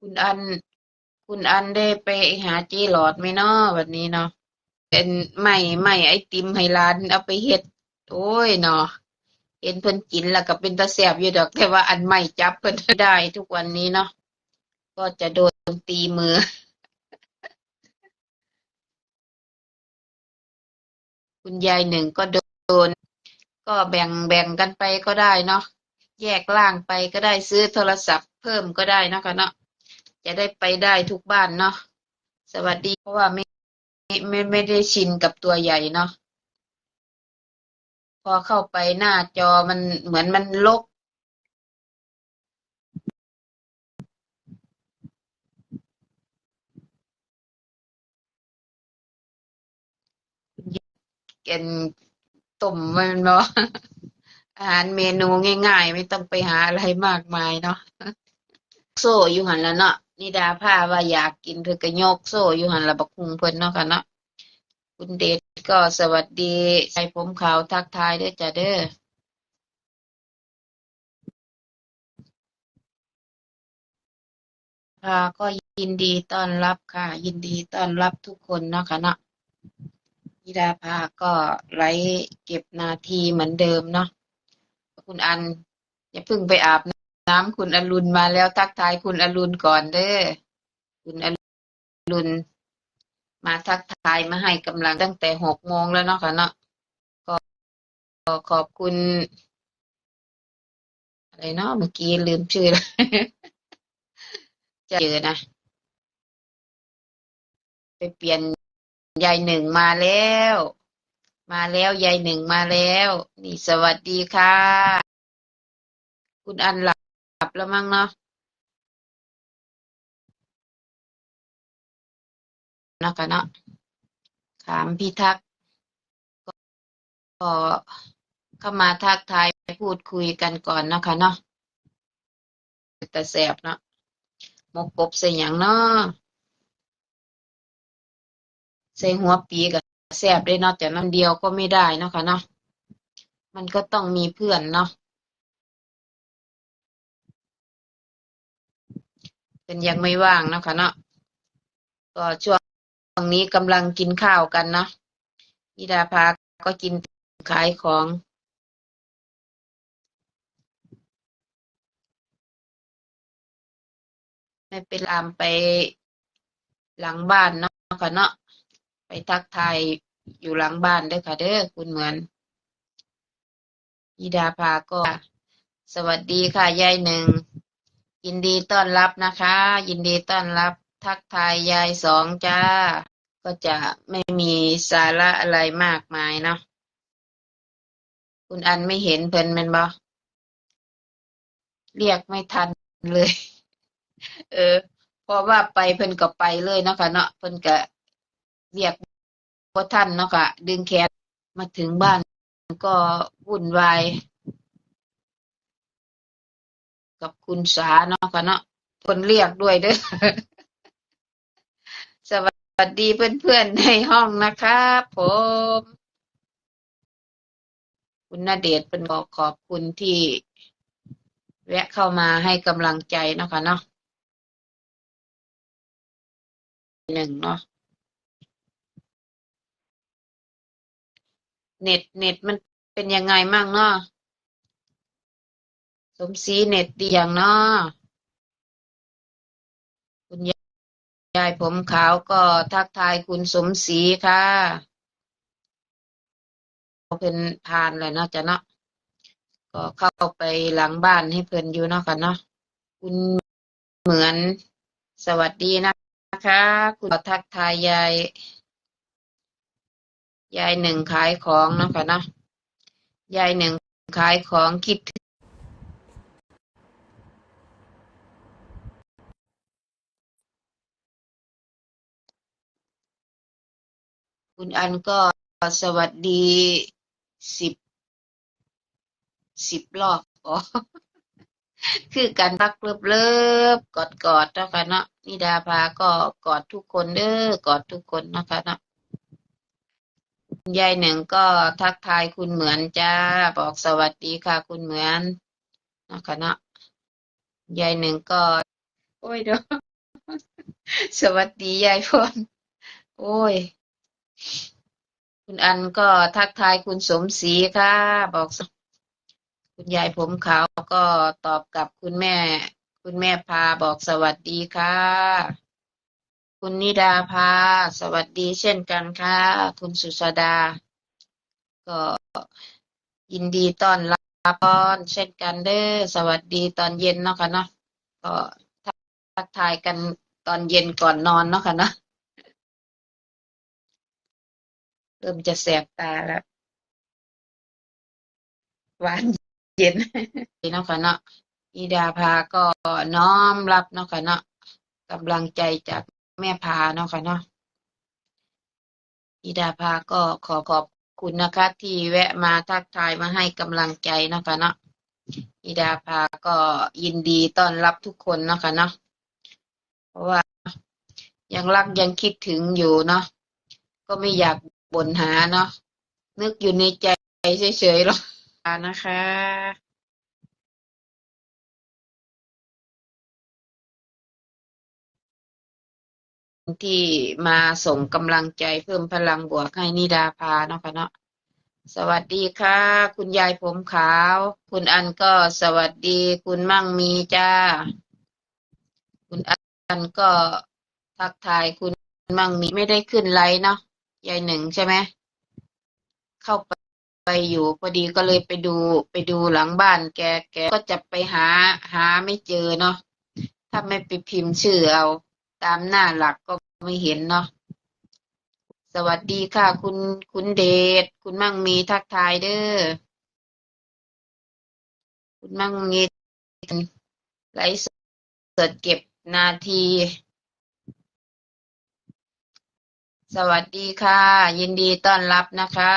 คุณอันคุณอันได้ไปหาเจหลอดไหมเนาะวันนี้เนาะ เป็นไม่ไม่ไอติมให้ร้านเอาไปเฮ็ด โอ้ยเนาะ เห็นเพิ่นกินแล้วก็เป็นตาแซ่บอยู่ดอก แต่ว่าอันไม่จับเพิ่นได้ทุกวันนี้เนาะ ก็จะโดนตีมือคุณยายหนึ่งก็โดน ก็แบ่งแบ่งกันไปก็ได้เนาะแยกล่างไปก็ได้ซื้อโทรศัพท์เพิ่มก็ได้เนาะค่ะเนาะ จะได้ไปได้ทุกบ้านเนาะสวัสดีเพราะว่าไม่ไม่ไม่ได้ชินกับตัวใหญ่เนาะพอเข้าไปหน้าจอมันเหมือนมันลกกันต้มมันเนาะอาหารเมนูง่ายๆ ไม่ต้องไปหาอะไรมากมายเนาะโซ่อยู่หันแล้วเนาะ นิดาผ้าว่าอยากกินเพิ่นก็ยกโซ่อยู่หันละบักคุงเพิ่นเนาะค่ะเนาะคุณเดชก็สวัสดีใส่ผมขาวทักทายเด้อจ้ะเด้อค่ะก็ยินดีต้อนรับค่ะ ยินดีต้อนรับทุกคนเนาะค่ะเนาะนิดาภาก็ไลฟ์เก็บนาทีเหมือนเดิมเนาะคุณอันอย่าเพิ่งไปอาบน้ น้ำคุณอรุณมาแล้วทักทายคุณอรุณก่อนเด้อคุณอรุณมาทักทายมาให้กำลังตั้งแต่หกโมงแล้วเนาะค่ะเนาะก็ขอบคุณ อะไรเนาะเมื่อกี้ลืมชื่อแล้วจะเจอนะ ไปเปลี่ยนยายหนึ่งมาแล้ว มาแล้วยายหนึ่งมาแล้ว นี่สวัสดีค่ะ คุณอันหลับ แล้วมั้งเนาะเนาะค่ะเนาะถามพี่ทักษ์ก็เข้ามาทักทายพูดคุยกันก่อนเนาะค่ะเนาะแต่แสบเนาะหมกกบใส่หยังเนาะใส่หัวปีกับแสบได้เนาะแต่น้ำเดียวก็ไม่ได้เนาะค่ะเนาะมันก็ต้องมีเพื่อนเนาะ เป็นยังไม่ว่างเนาะค่ะเนาะก็ช่วงนี้กำลังกินข้าวกันเนาะนิดาภาก็กินขายของไม่เป็นลามไปหลังบ้านเนาะค่ะเนาะไปทักทายอยู่หลังบ้านเด้อค่ะเด้อคุณเหมือนยิดาภาก็ สวัสดีค่ะยายหนึ่ง ยินดีต้อนรับนะคะ ยินดีต้อนรับทักทายยายสองจ้า ก็จะไม่มีสาระอะไรมากมายเนาะคุณอันไม่เห็นเพิ่นมันบ่เรียกไม่ทันเลย เออเพราะว่าไปเพิ่นก็ไปเลยเนาะค่ะเนาะเพิ่นก็เรียกบ่ทันเนาะค่ะดึงแขนมาถึงบ้านก็วุ่นวาย กับคุณสาเนาะค่ะเนาะเพิ่นเรียกด้วยเด้อสวัสดีเพื่อนๆในห้องนะครับผม คุณณเดชเป็นบอกขอบคุณที่แวะเข้ามาให้กำลังใจเนาะค่ะเนาะหนึ่งเนาะเน็ตเน็ตมันเป็นยังไงมั่งเนาะ สมศรีเน็ตดีอย่างเนาะคุณยายผมขาวก็ทักทายคุณสมศรีค่ะเป็นทานเลยเนาะจ้ะเนาะก็เข้าไปหลังบ้านให้เพิ่นอยู่เนาะค่ะเนาะคุณเหมือนสวัสดีนะคะ คุณทักทายยายยายหนึ่งขายของเนาะค่ะเนาะยายหนึ่งขายของคิด คุณอันก็สวัสดีสิบสิบรอบอ๋อคือการพักเลิบเลิบกอดกอดนะคะเนาะนิดาภาก็กอดทุกคนเด้อกอดทุกคนนะคะเนาะยายหนึ่งก็ทักทายคุณเหมือนจ้าบอกสวัสดีค่ะ คุณเหมือนนะคะเนาะยายหนึ่งก็ โอ้ยเด้อสวัสดียายพรโอ้ย คุณอันก็ทักทายคุณสมศรีค่ะ บอกคุณยายผมขาวก็ตอบกับคุณแม่ คุณแม่พาบอกสวัสดีค่ะ คุณนิดาพาสวัสดีเช่นกันค่ะ คุณสุชาดา ก็ยินดีต้อนรับตอนเช่นกันเด้อสวัสดีตอนเย็นเนาะค่ะเนาะก็ทักทายกันตอนเย็นก่อนนอนเนาะค่ะเนาะ เริ่มจะแสบตาแล้ว หวานเย็นเนาะค่ะเนาะนิดาภาก็น้อมรับเนาะค่ะเนาะกำลังใจจากแม่พาเนาะค่ะเนาะนิดาภาก็ขอขอบคุณนะคะ ที่แวะมาทักทายมาให้กำลังใจเนาะค่ะเนาะนิดาภาก็ยินดีต้อนรับทุกคนเนาะค่ะเนาะเพราะว่ายังรักยังคิดถึงอยู่เนาะก็ไม่อยาก บ่นหาเนาะ นึกอยู่ในใจเฉย ๆ หรอก นะคะที่มาส่งกำลังใจเพิ่มพลังบวกให้นิดาภาเนาะค่ะเนาะสวัสดีค่ะ คุณยายผมขาว คุณอันก็สวัสดี คุณมั่งมีจ้า คุณอันก็ทักทายคุณมั่งมีไม่ได้ขึ้นไลน์เนาะ ยายหนึ่งใช่ไหมเข้าไปไปอยู่พอดีก็เลยไปดู ไปดูหลังบ้านแกแกก็จะไปหาหาไม่เจอเนาะถ้าไม่ไปพิมพ์ชื่อเอา ตามหน้าหลักก็ไม่เห็นเนาะสวัสดีค่ะ คุณคุณเดชคุณมั่งมีทักทายเด้อคุณมั่งมีไลฟ์สดเก็บนาที สวัสดีค่ะ ยินดีต้อนรับนะคะ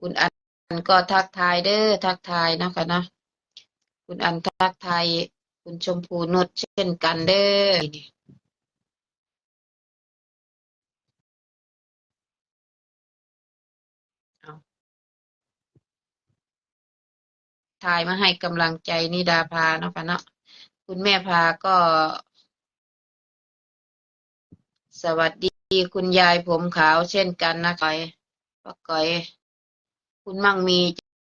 คุณอันก็ทักทายเด้อทักทายนะคะนะ คุณอันทักทายคุณชมพูนุชเช่นกันเด้อ ทายมาให้กำลังใจนิดาภาเนาะค่ะเนาะคุณแม่พาก็ สวัสดีคุณยายผมขาวเช่นกันนะก้อยป้าก้อย คุณมั่งมี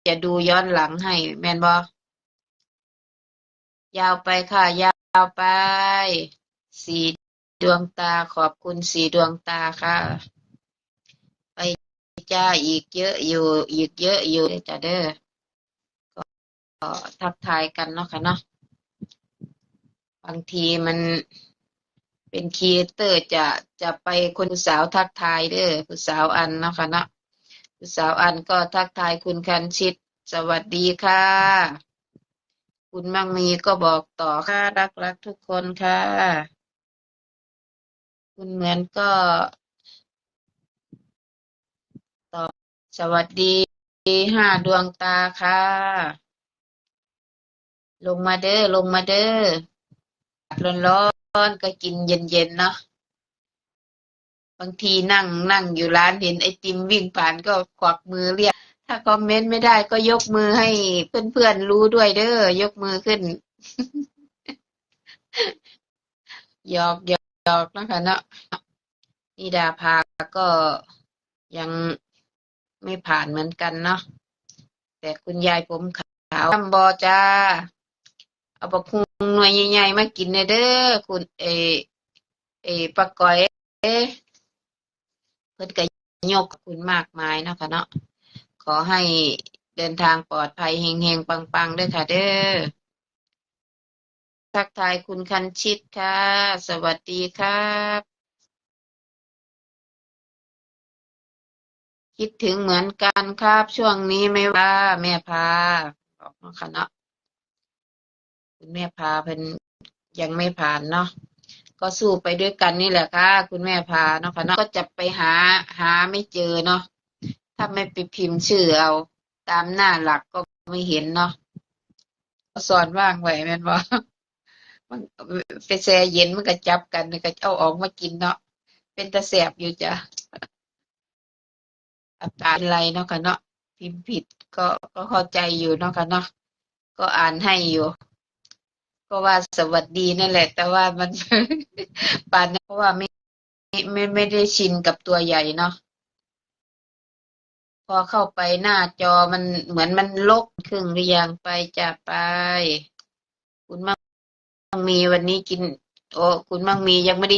จะดูย้อนหลังให้ แมนบอยาวไปค่ะ ยาวไป สีดวงตาขอบคุณสีดวงตาค่ะ ไปจ้าอีกเยอะอยู่ อีกเยอะอยู่จ้ะเด้อ ก็ทักทายกันเนาะค่ะเนาะบางทีมันเป็นครีเอเตอร์จะจะไปคนสาวทักทายเด้อผู้สาวอันเนาะค่ะเนาะผู้สาวอันก็ทักทายคุณคันชิตสวัสดีค่ะ คุณมั่งมีก็บอกต่อค่ะรักรักทุกคนค่ะ คุณเหมือนก็ตอบสวัสดีห้าดวงตาค่ะ ลงมาเด้อ ลงมาเด้อร้อนร้อนก็กินเย็นเย็นเนาะ บางทีนั่งนั่งอยู่ร้านเห็นไอติมวิ่งผ่านก็ควักมือเรียก ถ้าคอมเมนต์ไม่ได้ก็ยกมือให้เพื่อนๆรู้ด้วยเด้อ ยกมือขึ้น หยอกหยอกหยอกนะคะเนาะนิดาภาก็ยังไม่ผ่านเหมือนกันเนาะ แต่คุณยายผมขาวทำบอจ้า เอาบักฮุงหน่วยใหญ่ๆมากินเด้อคุณเอเอปะก้อยเพิ่นก็ยกคุณมากมายเนาะค่ะเนาะขอให้เดินทางปลอดภัยเฮงๆปังๆด้วยค่ะ เด้อทักทายคุณคันชิตค่ะ สวัสดีครับ คิดถึงเหมือนกันครับ ช่วงนี้ไม่ว่า แม่พาบอกเนาะค่ะเนาะ คุณแม่พาเพิ่นยังไม่ผ่านเนาะก็สู้ไปด้วยกันนี่แหละค่ะ คุณแม่พาเนาะค่ะเนาะก็จะไปหาหาไม่เจอเนาะถ้าไม่ไปพิมพ์ชื่อเอา ตามหน้าหลักก็ไม่เห็นเนาะสอนว่างไว้แม่นบ่มันไปแช่เย็นมันก็จับกันก็เอาออกมากินเนาะเป็นตาแสบอยู่จ้ะอาจารอะไรเนาะค่ะเนาะพิมพ์ผิดก็ก็เข้าใจอยู่เนาะค่ะเนาะก็อ่านให้อยู่ ก็ว่าสวัสดีนั่นแหละ แต่ว่ามันปานนี้เพราะว่าไม่ไม่ไม่ได้ชินกับตัวใหญ่เนาะพอเข้าไปหน้าจอมันเหมือนมันลกครึ่งหรือยังไปจะไป คุณมั่งมีวันนี้กิน โอ้คุณมั่งมียังไม่ได้